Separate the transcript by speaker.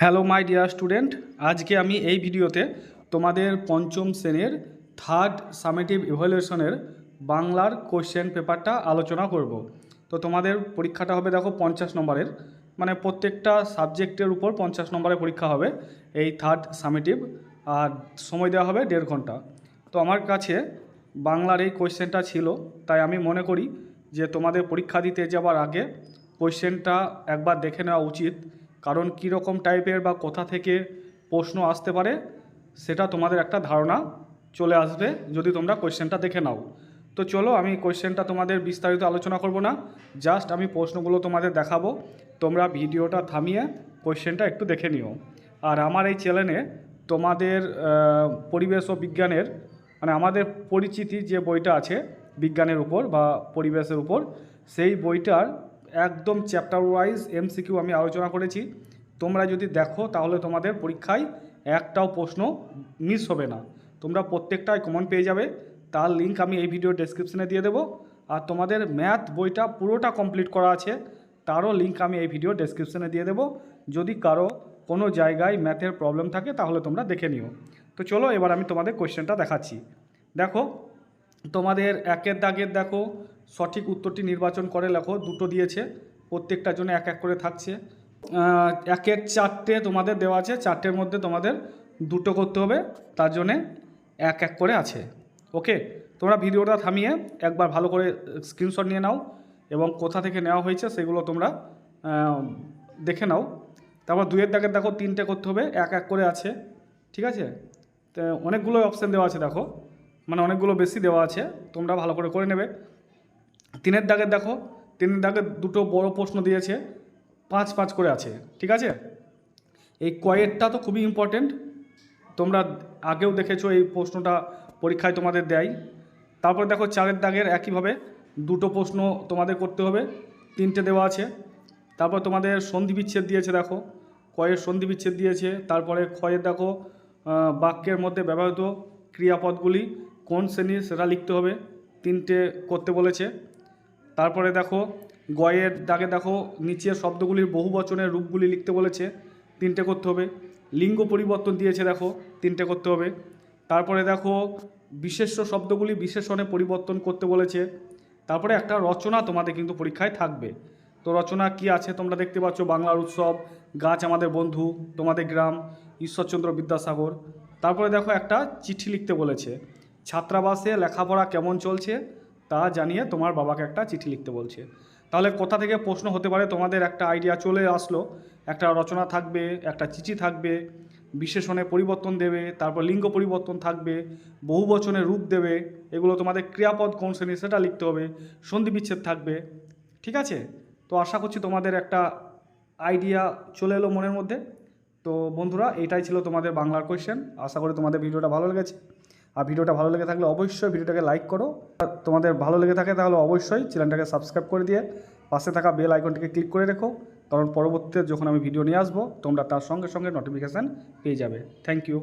Speaker 1: Hello my dear student, আজকে আমি এই ভিডিওতে তোমাদের পঞ্চম শ্রেণির থার্ড সামেটিভ ইভ্যালুয়েশনের বাংলার কোশ্চেন পেপারটা আলোচনা করব। তো তোমাদের পরীক্ষাটা হবে দেখো পঞ্চাশ নম্বরের মানে প্রত্যেকটা সাবজেক্টের উপর পঞ্চাশ নম্বরের পরীক্ষা হবে এই থার্ড সামেটিভ, আর সময় দেওয়া হবে দেড় ঘণ্টা। তো আমার কাছে বাংলার এই কোশ্চেনটা ছিল, তাই আমি মনে করি যে তোমাদের পরীক্ষা দিতে যাওয়ার আগে কোশ্চেনটা একবার দেখে নেওয়া উচিত। কারণ কী রকম টাইপের বা কোথা থেকে প্রশ্ন আসতে পারে, সেটা তোমাদের একটা ধারণা চলে আসবে যদি তোমরা কোশ্চেনটা দেখে নাও। তো চলো আমি কোয়েশ্চেনটা তোমাদের বিস্তারিত আলোচনা করব না জাস্ট আমি প্রশ্নগুলো তোমাদের দেখাবো, তোমরা ভিডিওটা থামিয়ে কোয়েশ্চেনটা একটু দেখে নিও। আর আমার এই চ্যানেলে তোমাদের পরিবেশ ও বিজ্ঞানের মানে আমাদের পরিচিতি যে বইটা আছে বিজ্ঞানের উপর বা পরিবেশের উপর, সেই বইটার একদম চ্যাপ্টার ওয়াইজ এমসিকিউ আমি আলোচনা করেছি। তোমরা যদি দেখো তাহলে তোমাদের পরীক্ষায় একটাও প্রশ্ন মিস হবে না। তোমরা প্রত্যেকটাই কমন পেয়ে যাবে। তার লিঙ্ক আমি এই ভিডিও ডেসক্রিপশনে দিয়ে দেবো। আর তোমাদের ম্যাথ বইটা পুরোটা কমপ্লিট করা আছে, তারও লিঙ্ক আমি এই ভিডিও ডেসক্রিপশনে দিয়ে দেবো। যদি কারও কোনো জায়গায় ম্যাথের প্রবলেম থাকে তাহলে তোমরা দেখে নিও। তো চলো এবার আমি তোমাদের কোয়েশ্চেনটা দেখাচ্ছি। দেখো তোমাদের একের দাগের দেখো, সঠিক উত্তরটি নির্বাচন করে লেখো, দুটো দিয়েছে প্রত্যেকটার জন্য এক এক করে থাকছে। একের চারটে তোমাদের দেওয়া আছে, চারটের মধ্যে তোমাদের দুটো করতে হবে, তার জন্যে এক এক করে আছে। ওকে? তোমরা ভিডিওটা থামিয়ে একবার ভালো করে স্ক্রিনশট নিয়ে নাও এবং কোথা থেকে নেওয়া হয়েছে সেগুলো তোমরা দেখে নাও। তারপর দুয়ের দাগের দেখো, তিনটে করতে হবে, এক এক করে আছে। ঠিক আছে? তো অনেকগুলো অপশান দেওয়া আছে, দেখো। মানে অনেকগুলো বেশি দেওয়া আছে, তোমরা ভালো করে করে নেবে। তিনের দাগের দেখো, তিনের দাগে দুটো বড় প্রশ্ন দিয়েছে, পাঁচ পাঁচ করে আছে, ঠিক আছে? এই কয়েরটা তো খুবই ইম্পর্টেন্ট তোমরা আগেও দেখেছ এই প্রশ্নটা পরীক্ষায় তোমাদের দেয়। তারপর দেখো চারের দাগের একইভাবে দুটো প্রশ্ন তোমাদের করতে হবে, তিনটে দেওয়া আছে। তারপর তোমাদের সন্ধি বিচ্ছেদ দিয়েছে, দেখো, কয়ের সন্ধি বিচ্ছেদ দিয়েছে, তারপরে ক্ষয়ের দেখো বাক্যের মধ্যে ব্যবহৃত ক্রিয়াপদগুলি কোন শ্রেণির সেটা লিখতে হবে, তিনটে করতে বলেছে। তারপরে দেখো, গয়ের দাগে দেখো, নিচের শব্দগুলির বহু বচনের রূপগুলি লিখতে বলেছে, তিনটে করতে হবে। লিঙ্গ পরিবর্তন দিয়েছে দেখো, তিনটে করতে হবে। তারপরে দেখো, বিশেষ্য শব্দগুলি বিশেষণে পরিবর্তন করতে বলেছে। তারপরে একটা রচনা তোমাদের কিন্তু পরীক্ষায় থাকবে। তো রচনা কি আছে তোমরা দেখতে পাচ্ছ? বাংলার উৎসব, গাছ আমাদের বন্ধু, তোমাদের গ্রাম, ঈশ্বরচন্দ্র বিদ্যাসাগর। তারপরে দেখো একটা চিঠি লিখতে বলেছে। ছাত্রাবাসে লেখাপড়া কেমন চলছে তা জানিয়ে তোমার বাবাকে একটা চিঠি লিখতে বলছে। তাহলে কোথা থেকে প্রশ্ন হতে পারে? তোমাদের একটা আইডিয়া চলে আসলো। একটা রচনা থাকবে, একটা চিঠি থাকবে, বিশেষণে পরিবর্তন দেবে, তারপর লিঙ্গ পরিবর্তন থাকবে, বহু বচনের রূপ দেবে, এগুলো তোমাদের ক্রিয়াপদ কোন শ্রেণি সেটা লিখতে হবে, সন্ধি বিচ্ছেদ থাকবে, ঠিক আছে? তো আশা করছি তোমাদের একটা আইডিয়া চলে এলো মনের মধ্যে। তো বন্ধুরা, এটাই ছিল তোমাদের বাংলার কোয়েশ্চেন আশা করি তোমাদের ভিডিওটা ভালো লেগেছে। আর ভিডিওটা ভালো লেগে থাকলে অবশ্যই ভিডিওটাকে লাইক করো। আর তোমাদের ভালো লেগে থাকে তাহলে অবশ্যই চ্যানেলটাকে সাবস্ক্রাইব করে দিয়ে পাশে থাকা বেল আইকনটিকে ক্লিক করে রেখো। কারণ পরবর্তীতে যখন আমি ভিডিও নিয়ে আসব, তোমরা তার সঙ্গে সঙ্গে নোটিফিকেশান পেয়ে যাবে। Thank you